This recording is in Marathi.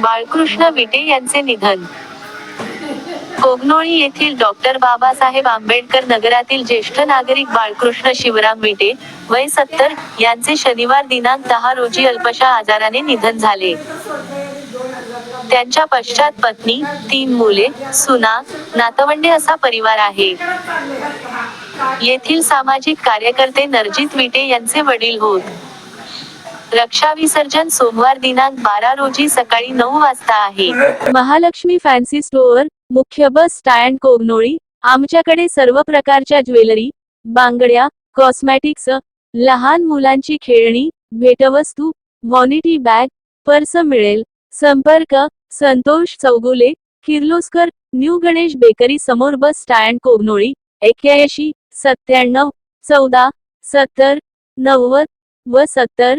बाळकृष्ण विटे यांचे निधन. कोगनोळी येथील डॉक्टर बाबासाहेब आंबेडकर नगरातील ज्येष्ठ नागरिक बाळकृष्ण शिवराम विटे वय सत्तर यांचे शनिवार दिनांक दहा रोजी अल्पशा आजाराने निधन झाले. त्यांच्या पश्चात पत्नी तीन मुले सुना नातवंडे असा परिवार आहे. येथील सामाजिक कार्यकर्ते नरजित विटे यांचे वडील होत. रक्षा विसर्जन सोमवार दिनांक बारा रोजी सकाळी नऊ वाजता आहे. महालक्ष्मी फॅन्सी स्टोअर मुख्य बस स्टँड कोगनोळी आमच्याकडे सर्व प्रकारच्या ज्वेलरी बांगड्या कॉस्मॅटिक्स लहान मुलांची खेळणी भेटवस्तू व्हॉनिटी बॅग पर्स मिळेल. संपर्क संतोष चौगुले किर्लोस्कर न्यू गणेश बेकरी समोर बस स्टँड कोगनोळी एक्क्याऐंशी सत्त्याण्णव चौदा सत्तर नव्वद व सत्तर.